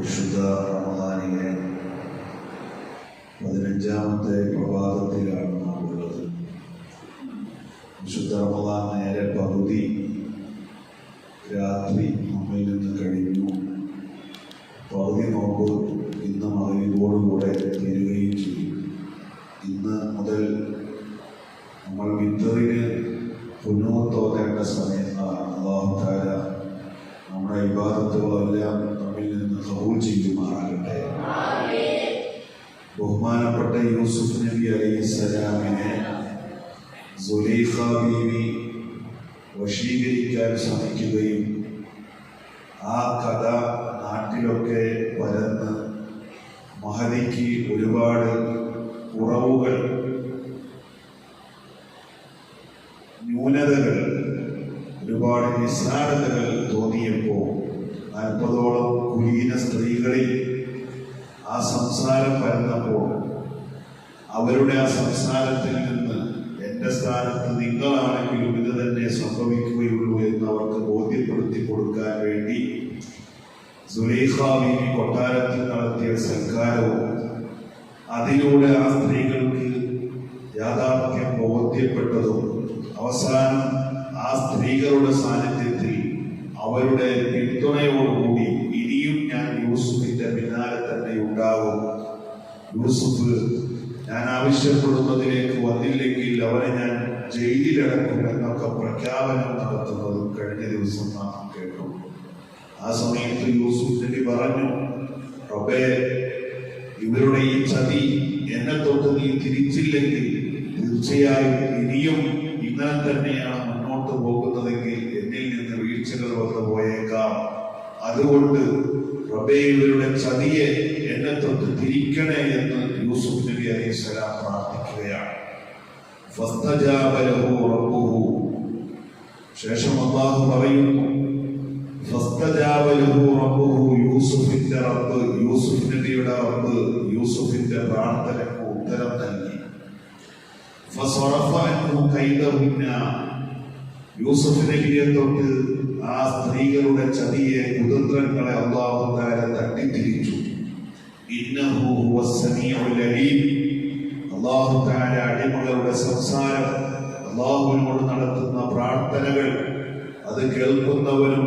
വിശുദ്ധ റമദാനിലെ പതിനഞ്ചാമത്തെ പ്രഭാതത്തിലാണ് നാം ഉള്ളത്. വിശുദ്ധ റമദാൻ നേരെ പകുതി രാത്രി നമ്മിൽ നിന്ന് കഴിഞ്ഞു. പകുതി നോക്കൂ ഇന്ന് മകവിനോടുകൂടെ തീരുകയും ചെയ്യും ഇന്ന് മുതൽ നമ്മൾ വിത്തറിന് പുനോത്തോതേണ്ട സമയങ്ങളാണ് അള്ളാഹു താര നമ്മുടെ വിവാദത്തുകളെല്ലാം നമ്മിൽ നിന്ന് കബൂൽ ചെയ്യുമാറാകട്ടെ ബഹുമാനപ്പെട്ട യൂസുഫ് നബി അലൈഹി സ്വലാമിനെ സുലൈഖ ബീവി വശീകരിക്കാൻ ശ്രമിക്കുകയും ആ കഥ നാട്ടിലൊക്കെ പരന്ന് മഹതിക്ക് ഒരുപാട് കുറവുകൾ ന്യൂനതകൾ ഒരുപാട് നിസ്സാരതകൾ തോന്നിയപ്പോൾ നാൽപ്പതോളം കുലീന സ്ത്രീകളിൽ ആ സംസാരം വരുന്നപ്പോൾ അവരുടെ ആ സംസാരത്തിൽ നിന്ന് എന്റെ സ്ഥാനത്ത് നിങ്ങളാണെങ്കിലും ഇത് തന്നെ സംഭവിക്കുകയുള്ളൂ എന്ന് അവർക്ക് ബോധ്യപ്പെടുത്തി കൊടുക്കാൻ വേണ്ടി സുലൈഖ ബീവി കൊട്ടാരത്തിൽ നടത്തിയ സൽക്കാരവും അതിലൂടെ ആ സ്ത്രീകൾക്ക് യാഥാർത്ഥ്യം ബോധ്യപ്പെട്ടതും അവസാനം ആ സ്ത്രീകളുടെ സാന്നിധ്യത്തിൽ അവരുടെ പിന്തുണയോടുകൂടി ഇനിയും ഞാൻ യൂസുഫിന്റെ പിന്നാലെ തന്നെ ഉണ്ടാകും യൂസുഫ് ഞാൻ ആവശ്യപ്പെടുന്നതിലേക്ക് വന്നില്ലെങ്കിൽ അവനെ ഞാൻ ജയിലിലടക്കും എന്നൊക്കെ പ്രഖ്യാപനം നടത്തുന്നത് കഴിഞ്ഞ ദിവസം നാം കേട്ടു. ആ സമയത്ത് യൂസുഫ് നബി പറഞ്ഞു റബ്ബേ ഇവരുടെ ഈ ചതി എന്നെ തൊട്ട് നീ തിരിച്ചില്ലെങ്കിൽ തീർച്ചയായും ഇനിയും ഇങ്ങനെ തന്നെയാണ് അതുകൊണ്ട് റബേയുടെ ഇവരുടെ ചതിയെ എന്നെ തൊട്ട് തിരിക്കണേ എന്ന് യൂസുഫ് നബി അലൈഹി സ്വലാം പ്രാർത്ഥിക്കുകയാണ്. ശേഷം അള്ളാഹു പറയുന്നു യൂസുഫിന്റെ റബ്ബ് യൂസുഫ് നബിയുടെ റബ്ബ് യൂസുഫിന്റെ പ്രാർത്ഥനക്ക് ഉത്തരം നൽകി. യൂസുഫ് നബിയെ തൊട്ട് ആ സ്ത്രീകളുടെ ചതിയെ കുതന്ത്രങ്ങളെ അള്ളാഹു താര തട്ടിത്തിരിച്ചു. അള്ളാഹു അടിമകളുടെ സംസാരം അള്ളാഹുവിനോട് നടത്തുന്ന പ്രാർത്ഥനകൾ അത് കേൾക്കുന്നവരും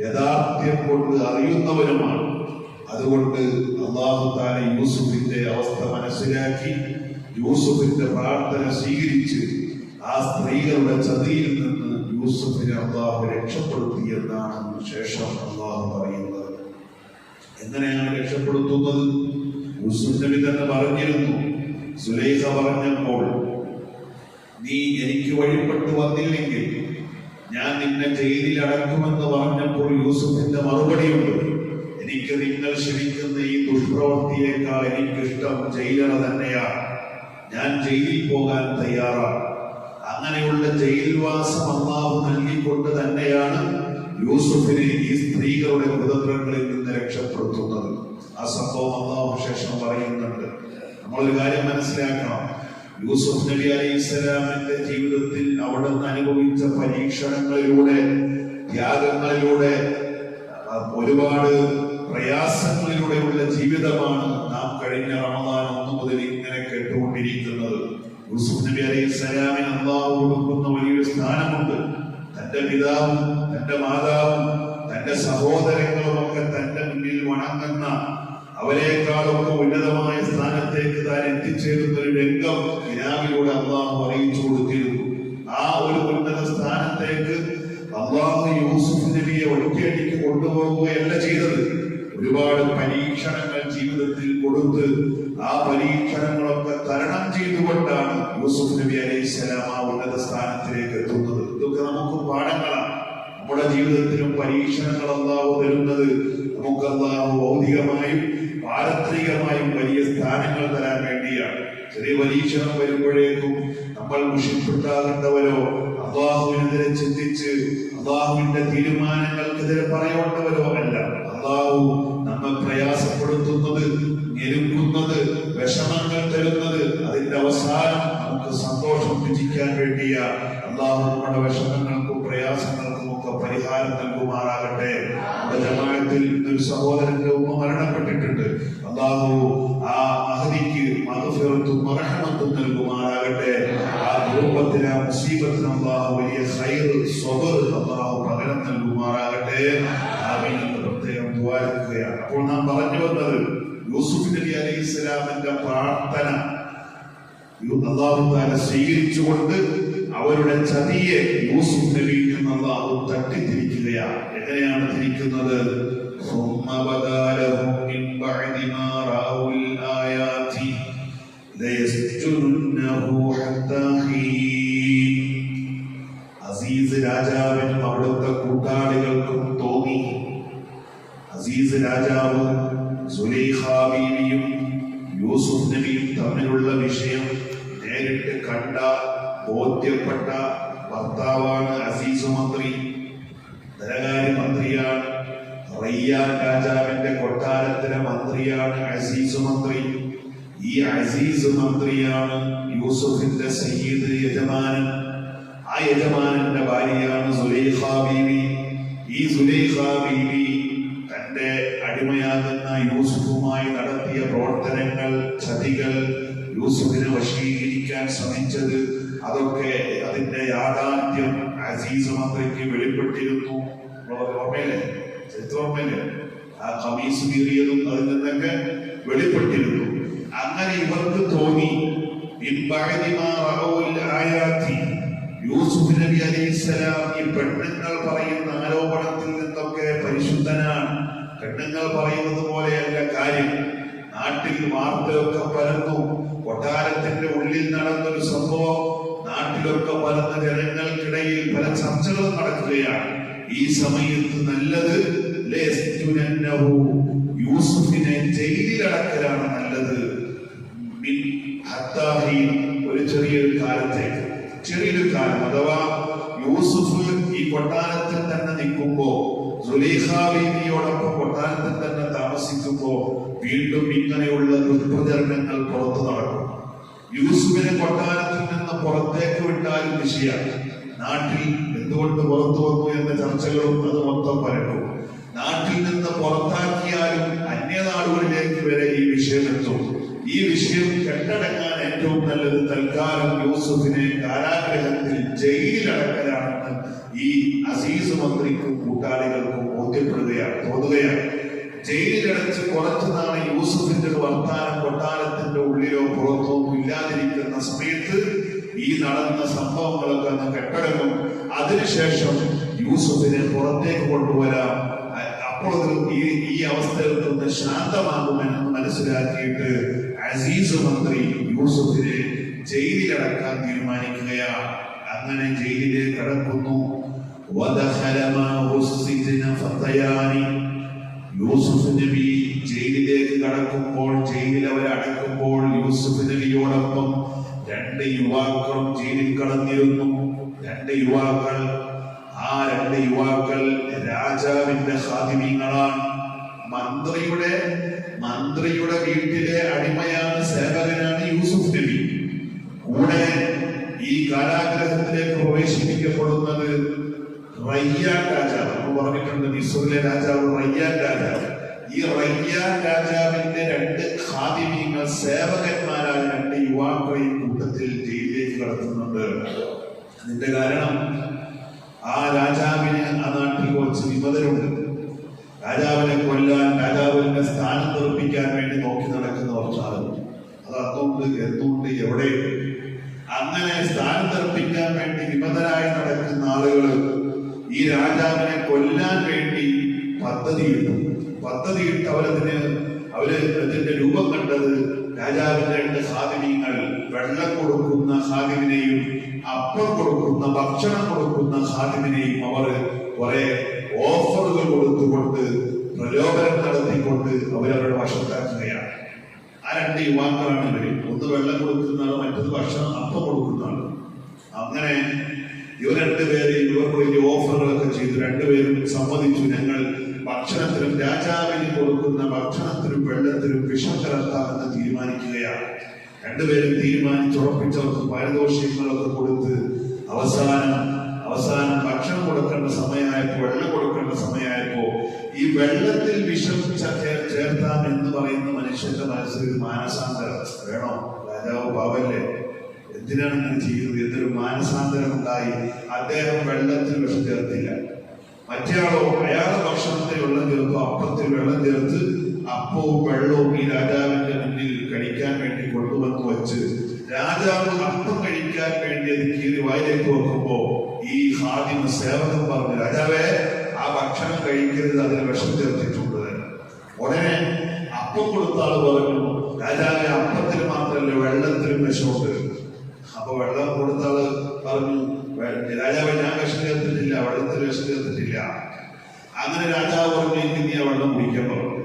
യഥാർത്ഥ്യം കൊണ്ട് അറിയുന്നവരുമാണ്. അതുകൊണ്ട് അള്ളാഹു താര യൂസുഫിന്റെ അവസ്ഥ മനസ്സിലാക്കി യൂസുഫിന്റെ പ്രാർത്ഥന സ്വീകരിച്ച് ആ സ്ത്രീകളുടെ ചതിയിൽ യൂസുഫിനെ അള്ളാഹു രക്ഷപ്പെടുത്തി എന്നാണ് ശേഷം അള്ളാഹു പറയുന്നത്. എങ്ങനെയാണ് രക്ഷപ്പെടുത്തുന്നത്? യൂസുഫ് നബി തന്നെ പറഞ്ഞിരുന്നു സുലൈഖ പറഞ്ഞപ്പോൾ നീ എനിക്ക് വഴിപ്പെട്ടു വന്നില്ലെങ്കിൽ ഞാൻ നിന്നെ ജയിലിൽ അടക്കുമെന്ന് പറഞ്ഞപ്പോൾ യൂസുഫിന്റെ മറുപടിയുണ്ട് എനിക്ക് നിങ്ങൾ ക്ഷണിക്കുന്ന ഈ ദുഷ്പ്രവൃത്തിയേക്കാൾ എനിക്കിഷ്ടം ജയിലറ തന്നെയാണ്. ഞാൻ ജയിലിൽ പോകാൻ തയ്യാറാണ്. അങ്ങനെയുള്ള ജയിൽവാസം അള്ളാഹു നൽകിക്കൊണ്ട് തന്നെയാണ് യൂസുഫിനെ ഈ സ്ത്രീകളുടെ കുതന്ത്രങ്ങളിൽ നിന്ന് രക്ഷപ്പെടുത്തുന്നത്. ആ സംഭവം അള്ളാഹു ശേഷം പറയുന്നുണ്ട്. നമ്മളൊരു കാര്യം മനസ്സിലാക്കണം. യൂസുഫ് നബി അലൈഹി ഇസ്ലാമിന്റെ ജീവിതത്തിൽ അവിടെ നിന്ന് അനുഭവിച്ച പരീക്ഷണങ്ങളിലൂടെ ത്യാഗങ്ങളിലൂടെ ഒരുപാട് പ്രയാസങ്ങളിലൂടെയുള്ള ജീവിതമാണ് നാം കഴിഞ്ഞ റമദാൻ യൂസുഫ് നബി അലൈഹി സ്വലാമിന് അള്ളാഹു കൊടുക്കുന്ന വലിയൊരു സ്ഥാനമുണ്ട്. തന്റെ പിതാവും തന്റെ മാതാവും തന്റെ സഹോദരങ്ങളും ഒക്കെ തന്റെ മുന്നിൽ വണങ്ങുന്ന അവരെക്കാളൊക്കെ ഉന്നതമായ സ്ഥാനത്തേക്ക് താൻ എത്തിച്ചേരുന്ന ഒരു രംഗം ഇനാമിലൂടെ അള്ളാഹു അറിയിച്ചു കൊടുത്തിരുന്നു. ആ ഒരു ഉന്നത സ്ഥാനത്തേക്ക് അള്ളാഹു യൂസുഫ് നബിയെ ഒറ്റയടിക്ക് കൊണ്ടുപോകുകയല്ല ചെയ്തത്. ഒരുപാട് പരീക്ഷണങ്ങൾ ജീവിതത്തിൽ കൊടുത്ത് ആ പരീക്ഷണങ്ങളൊക്കെ തരണം ചെയ്തുകൊണ്ടാണ് യൂസുഫ് നബി അലൈഹി സ്വലാം ആ ഉന്നത സ്ഥാനത്തിലേക്ക് എത്തുന്നത്. ഇതൊക്കെ നമുക്ക് പാഠങ്ങളാണ്. നമ്മുടെ ജീവിതത്തിലും പരീക്ഷണങ്ങൾ അള്ളാഹു തരുന്നത് നമുക്ക് അള്ളാഹു ഭൗതികമായും പാരത്രികമായും വലിയ സ്ഥാനങ്ങൾ തരാൻ വേണ്ടിയാണ്. ചെറിയ പരീക്ഷണം വരുമ്പോഴേക്കും നമ്മൾ മുഷിപ്പെട്ടാകേണ്ടവരോ അള്ളാഹുവിനെതിരെ ചിന്തിച്ച് അള്ളാഹുവിന്റെ തീരുമാനങ്ങൾക്കെതിരെ പറയേണ്ടവരോ അല്ല. അള്ളാഹു നമ്മെ പ്രയാസപ്പെടുത്തുന്നത് ഞെരുക്കുന്നത് വിഷമങ്ങൾ തരുന്നത് അതിന്റെ അവസാനം രുചിക്കാൻ വേണ്ടിയ അള്ളാഹു നമ്മുടെ വിഷമങ്ങൾക്കും പ്രയാസങ്ങൾക്കും ഒക്കെ പരിഹാരം നൽകുമാറാകട്ടെ. നമ്മുടെ ഒരു സഹോദരന്റെ ഉമ്മ മരണപ്പെട്ടിട്ടുണ്ട്. അള്ളാഹു ആ അഹദിക്ക് മതഫിറത്തും മറഹമത്തും നൽകുമാറാകട്ടെ. ആ കുടുംബത്തിന് ആ മുസീബത്തിന് അള്ളാഹു വലിയ സൈർ സ്വബർ അള്ളാഹു പകരം നൽകുമാറാകട്ടെ. ആമീൻ പ്രത്യേകം ദ്വാരക്കുകയാണ്. അപ്പോൾ നാം പറഞ്ഞു വന്നത് യൂസുഫ് നബി അലൈഹി ഇസ്ലാമിന്റെ പ്രാർത്ഥന താല സ്വീകരിച്ചുകൊണ്ട് അവരുടെ ചതിയെ യൂസുഫ് നബിയിൽ നിന്ന് അള്ളാഹു തട്ടിത്തിരിക്കുകയാണ്. എങ്ങനെയാണ് തിരിക്കുന്നത്? രാജാവിന്റെ കൊട്ടാരത്തിലെ മന്ത്രിയാണ് അസീസ് മന്ത്രി. ഈ അസീസ് മന്ത്രിയാണ് യൂസുഫിന്റെ സയ്യിദ് യജമാനൻ. ആ യജമാനന്റെ ഭാര്യയാണ് സുലൈഖ ബീവി. ഈ സുലൈഖ ബീവി തന്റെ അടിമയാകുന്ന യൂസുഫുമായി നടത്തിയ പ്രവർത്തനങ്ങൾ ചതികൾ യൂസുഫിനെ വശീകരിക്കാൻ ശ്രമിച്ചത് അതൊക്കെ അതിന്റെ യാഥാർത്ഥ്യം അസീസ് മന്ത്രിക്ക് വെളിപ്പെട്ടിരുന്നു. ഓർമ്മയില്ലേ? ചരിത്രം ആ കമീസ് കീറിയതും അതിൽ നിന്നൊക്കെ വെളിപ്പെട്ടിരുന്നു. അങ്ങനെ ഇവർക്ക് തോന്നി യൂസുഫ് നബി അലൈഹിസ്സലാം ഈ പെണ്ണുങ്ങൾ പറയുന്ന ആരോപണത്തിൽ നിന്നൊക്കെ പരിശുദ്ധനാണ്. പെണ്ണുങ്ങൾ പറയുന്നത് പോലെയല്ല കാര്യം. നാട്ടിൽ വാർത്തയൊക്കെ പരന്നു. കൊട്ടാരത്തിന്റെ ഉള്ളിൽ നടന്നൊരു സംഭവം. നാട്ടിലൊക്കെ പരന്ന ജനങ്ങൾക്കിടയിൽ പല ചർച്ചകളും നടക്കുകയാണ്. ഈ സമയത്ത് നല്ലത് യൂസുഫിനെ ജയിലിലടക്കലാണ് നല്ലത്. ഒരു ചെറിയൊരു കാലത്തേക്ക് ചെറിയൊരു കാലം. അഥവാ യൂസുഫ് ഈ കൊട്ടാരത്തിൽ തന്നെ നിൽക്കുമ്പോ സുലൈഖാബീവിയോടൊപ്പം കൊട്ടാരത്തിൽ തന്നെ താമസിക്കുമ്പോ വീണ്ടും ഇങ്ങനെയുള്ള ദുഷ്പ്രചരണങ്ങൾ പുറത്തു നടക്കും. യൂസുഫിനെ കൊട്ടാരത്തിൽ നിന്ന് പുറത്തേക്ക് വിട്ടാലും വിഷയമാണ് നാട്ടിൽ എന്തുകൊണ്ട് പുറത്തു വന്നു എന്ന ചർച്ചകളും അത് മൊത്തം പരക്കും. നാട്ടിൽ നിന്ന് പുറത്താക്കിയാലും അന്യനാടുകളിലേക്ക് വരെ ഈ വിഷയം എത്തും. ഈ വിഷയം കെട്ടടക്കാൻ ഏറ്റവും നല്ലത് തൽക്കാലം യൂസഫിനെ കാരാഗ്രഹത്തിൽ ജയിലിലടക്കലാണെന്ന് ഈ അസീസ് മന്ത്രിക്കും കൂട്ടാളികൾക്കും ബോധ്യപ്പെടുകയാണ് തോന്നുകയാണ്. ജയിലിലടച്ച് കുറച്ചു നാൾ യൂസഫിന്റെ വർത്താനം കൊട്ടാരത്തിന്റെ ഉള്ളിലോ പുറത്തോ ഇല്ലാതിരിക്കുന്ന സമയത്ത് ഈ നടന്ന സംഭവങ്ങളൊക്കെ കെട്ടടങ്ങും അതിനുശേഷം യൂസഫിനെ പുറത്തേക്ക് കൊണ്ടുവരാം. അപ്പോഴും ഈ ഈ അവസ്ഥയിൽ നിന്ന് ശാന്തമാകുമെന്ന് മനസ്സിലാക്കിയിട്ട് അസീസ് മന്ത്രി യൂസുഫിനെ ജയിലിലടക്കാൻ തീരുമാനിക്കുകയാ അങ്ങനെ ജയിലിലേക്ക് കടക്കുന്നു. യൂസുഫ് നബി ജയിലിലേക്ക് കടക്കുമ്പോൾ ജയിലിൽ അവരെ അടക്കുമ്പോൾ യൂസുഫ് നബിയോടൊപ്പം രണ്ട് യുവാക്കളും ജയിലിൽ കടന്നിരുന്നു. രണ്ട് യുവാക്കൾ ആ രണ്ട് യുവാക്കൾ രാജാവിന്റെ സ്വാധീനങ്ങളാണ് മന്ത്രിയുടെ മന്ത്രിയുടെ വീട്ടിലെ അടിമയാണ് സേവകനാണ് യൂസുഫ് നബി. കൂടെ ഈ കാരാഗ്രഹത്തിലേക്ക് പ്രവേശിപ്പിക്കപ്പെടുന്നത് റയ്യാൻ രാജാവ്. നമ്മൾ പറഞ്ഞിട്ടുണ്ട് രാജാവ് റയ്യാൻ രാജാവ്. ഈ റയ്യാൻ രാജാവിന്റെ രണ്ട് സേവകന്മാരായ രണ്ട് യുവാക്കളെയും കൂട്ടത്തിൽ ജയിലിലേക്ക് കടത്തുന്നുണ്ട്. അതിന്റെ കാരണം ആ രാജാവിന് ആ നാട്ടിൽ കുറച്ച് വിമതരുണ്ട്. രാജാവിനെ കൊല്ലാൻ രാജാവിന്റെ സ്ഥാനം തെറിപ്പിക്കാൻ വേണ്ടി നോക്കി നടക്കുന്ന കുറച്ച് ആളുകൾ അത് അതുകൊണ്ട് എന്തുകൊണ്ട് എവിടെ? അങ്ങനെ സ്ഥാനം തെറിപ്പിക്കാൻ വേണ്ടി വിമതരായി നടക്കുന്ന ആളുകൾ ഈ രാജാവിനെ കൊല്ലാൻ വേണ്ടി പദ്ധതിയിട്ടു. പദ്ധതിയിട്ട് അവരതിന് അവർ അതിന്റെ രൂപം കണ്ടത് രാജാവിന്റെ രണ്ട് സാധനങ്ങൾ വെള്ളം കൊടുക്കുന്ന ഹാദിമിനെയും അപ്പം കൊടുക്കുന്ന ഭക്ഷണം കൊടുക്കുന്ന ഹാദിമിനെയും അവർ കുറെ ഓഫറുകൾ കൊടുത്തുകൊണ്ട് പ്രലോഭനം നടത്തിക്കൊണ്ട് അവരവരുടെ വശത്താക്കുകയാണ്. ആ രണ്ട് യുവാക്കളാണ് ഇവർ. ഒന്ന് വെള്ളം കൊടുക്കുന്ന ആൾ മറ്റൊന്ന് ഭക്ഷണം അപ്പം കൊടുക്കുന്ന ആൾ അങ്ങനെ ഇവർ രണ്ടുപേര് ഇവർക്ക് വലിയ ഓഫറുകളൊക്കെ ചെയ്തു. രണ്ടുപേരും സമ്മതിച്ചു. ഞങ്ങൾ ഭക്ഷണത്തിനും രാജാവിന് കൊടുക്കുന്ന ഭക്ഷണത്തിനും വെള്ളത്തിനും വിഷം കലർത്താമെന്ന് തീരുമാനിക്കുകയാണ്. രണ്ടുപേരും തീരുമാനിച്ചുറപ്പിച്ചവർക്ക് പാരിതോഷികങ്ങളൊക്കെ കൊടുത്ത് അവസാനം അവസാനം ഭക്ഷണം കൊടുക്കേണ്ട സമയമായപ്പോ വെള്ളം കൊടുക്കേണ്ട സമയമായപ്പോ ഈ വെള്ളത്തിൽ വിഷം ചേർത്താം എന്ന് പറയുന്ന മനുഷ്യന്റെ മനസ്സിൽ മാനസാന്തരം. വേണോ? രാജാവ് പാവല്ലേ? എന്തിനാണ് ഇങ്ങനെ ചെയ്യുന്നത്? എന്നൊരു മാനസാന്തരം ഉണ്ടായി? അദ്ദേഹം വെള്ളത്തിൽ വിഷം ചേർത്തില്ല. മറ്റേയാളോ അയാളുടെ ഭക്ഷണത്തിൽ വെള്ളം ചേർത്തു അപ്പത്തിൽ വെള്ളം ചേർത്ത് അപ്പവും വെള്ളവും ഈ രാജാവിന്റെ മുന്നിൽ കഴിക്കാൻ വേണ്ടി കൊണ്ടുവന്ന് വെച്ച് രാജാവ് അപ്പം കഴിക്കാൻ വേണ്ടി അത് കീറി വായിലേക്ക് വെക്കുമ്പോ ഈ ഹാദിമ സേവകൻ പറഞ്ഞു രാജാവേ ആ ഭക്ഷണം കഴിക്കരുത് അതിൽ വിഷം ചേർത്തിട്ടുണ്ട്. ഉടനെ അപ്പം കൊടുത്ത ആൾ പറഞ്ഞു രാജാവെ അപ്പത്തിന് മാത്രമല്ല വെള്ളത്തിലും വിഷമുണ്ട്. അപ്പൊ വെള്ളം കൊടുത്ത പറഞ്ഞു "വെ- രാജാവെ ഞാൻ വിഷം ചേർത്തിട്ടില്ല വെള്ളത്തിൽ വിഷം ചേർത്തിട്ടില്ല. അങ്ങനെ രാജാവ് പറഞ്ഞു എനിക്ക് നീ ആ വെള്ളം കുടിക്കാൻ പറഞ്ഞു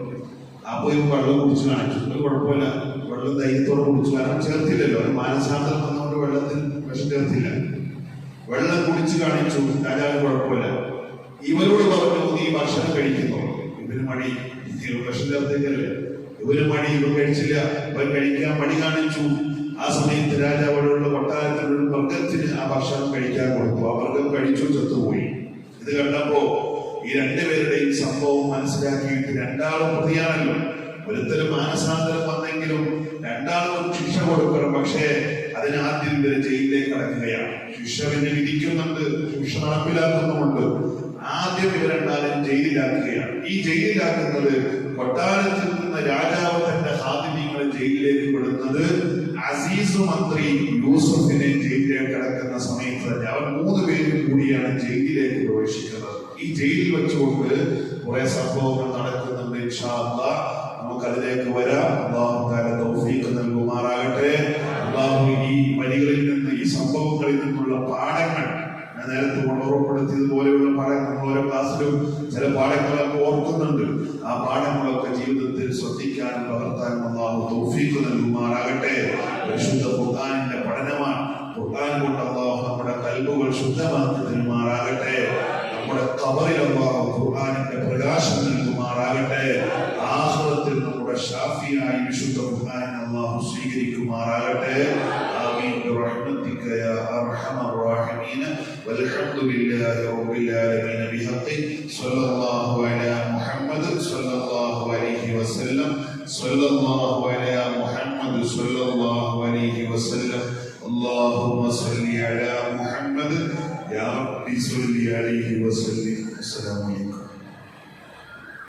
അപ്പൊ പോയി വെള്ളം കുടിച്ചു കാണിച്ചു കുഴപ്പമില്ല. വെള്ളം ധൈര്യത്തോടെ കുടിച്ചു കാരണം ചേർത്തില്ലല്ലോ. ഒരു മാനസാന്തരം വന്നുകൊണ്ട് വെള്ളത്തിൽ വിഷം ചേർത്തില്ല. വെള്ളം കുടിച്ചു കാണിച്ചു. രാജാവ് കുഴപ്പമില്ല. ഇവരോട് പറഞ്ഞു നീ ഭക്ഷണം കഴിക്കുന്നു? ഇവന് മണി വിഷം ചേർത്തേക്കല്ലേ ഇവന് മണി ഇവർ കഴിച്ചില്ല. ഇവൻ കഴിക്കാൻ മണി കാണിച്ചു. ആ സമയത്ത് രാജാവോടുള്ള കൊട്ടാരത്തിലുള്ള മൃഗത്തിന് ആ ഭക്ഷണം കഴിക്കാൻ കൊടുത്തു. ആ മൃഗം കഴിച്ചു ചത്തുപോയി. ഇത് കണ്ടപ്പോ ഈ രണ്ടുപേരുടെയും സംഭവം മനസ്സിലാക്കിയിട്ട് രണ്ടാളും പ്രതിയാണല്ലോ. ഒരുത്തരും മാനസാന്തരം വന്നെങ്കിലും രണ്ടാളും ശിക്ഷ കൊടുക്കണം. പക്ഷേ അതിനാദ്യം ഇവർ ജയിലിലേക്ക് കടക്കുകയാണ്. ശിക്ഷ പിന്നെ വിധിക്കുന്നുണ്ട് ശിക്ഷ നടപ്പിലാക്കുന്നുമുണ്ട്. ആദ്യം രണ്ടാളും ജയിലിലാക്കുകയാണ്. ഈ ജയിലിലാക്കുന്നത് കൊട്ടാരത്തിൽ നിന്ന് രാജാവ് തന്റെ ഹാദിമ്യങ്ങളെ ജയിലിലേക്ക് വിടുന്നത് അസീസ് മന്ത്രി യൂസഫിനെ ജയിലിലേക്ക് കടക്കുന്ന സമയത്ത് അവർ മൂന്ന് പേരും കൂടിയാണ് ജയിലിലേക്ക് പ്രവേശിക്കുന്നത്. ഈ ജയിലിൽ വെച്ചുകൊണ്ട് കുറെ സംഭവങ്ങൾ നടക്കുന്നുണ്ട് നമുക്ക് അതിലേക്ക് വരാം. അള്ളാഹു താല തൗഫീഖ് നൽകുമാറാകട്ടെ. അള്ളാഹു ഈ വരികളിൽ നിന്ന് ഈ സംഭവങ്ങളിൽ നിന്നുള്ള പാഠങ്ങൾ ഞാൻ നേരത്തെ ഓർമ്മപ്പെടുത്തിയതുപോലെയുള്ള പാഠങ്ങൾ നമ്മൾ ഓരോ ക്ലാസ്സിലും ചില പാഠങ്ങളൊക്കെ ഓർക്കുന്നുണ്ട്. ആ പാഠങ്ങളൊക്കെ ജീവിതത്തിൽ ശ്രദ്ധിക്കാനും പകർത്താനും അള്ളാഹു തൗഫീഖ് നൽകുമാറാകട്ടെ. പരിശുദ്ധ ഖുർആാനിന്റെ പഠനമാണ്. ഖുർആൻ കൊണ്ട് അള്ളാഹു നമ്മുടെ കൽബുകൾ ശുദ്ധമാക്കി തരുമാറാകട്ടെ. നമ്മുടെ കബറിൽ അള്ളാഹു ഖുർആനിന്റെ പ്രകാശം നൽകുമാറാകട്ടെ ആഹ്റത്തിൽ നമ്മുടെ ഷാഫിയായി വിശുദ്ധ ഖുർആൻ അള്ളാഹു സ്വീകരിക്കുമാറാകട്ടെ ആമീൻ برحمتك يا ارحم الراحمين والحمد لله رب العالمين بحقه صلى الله على محمد صلى الله عليه وسلم صلى الله على محمد صلى الله عليه وسلم اللهم صل على عليه وسلم السلام عليكم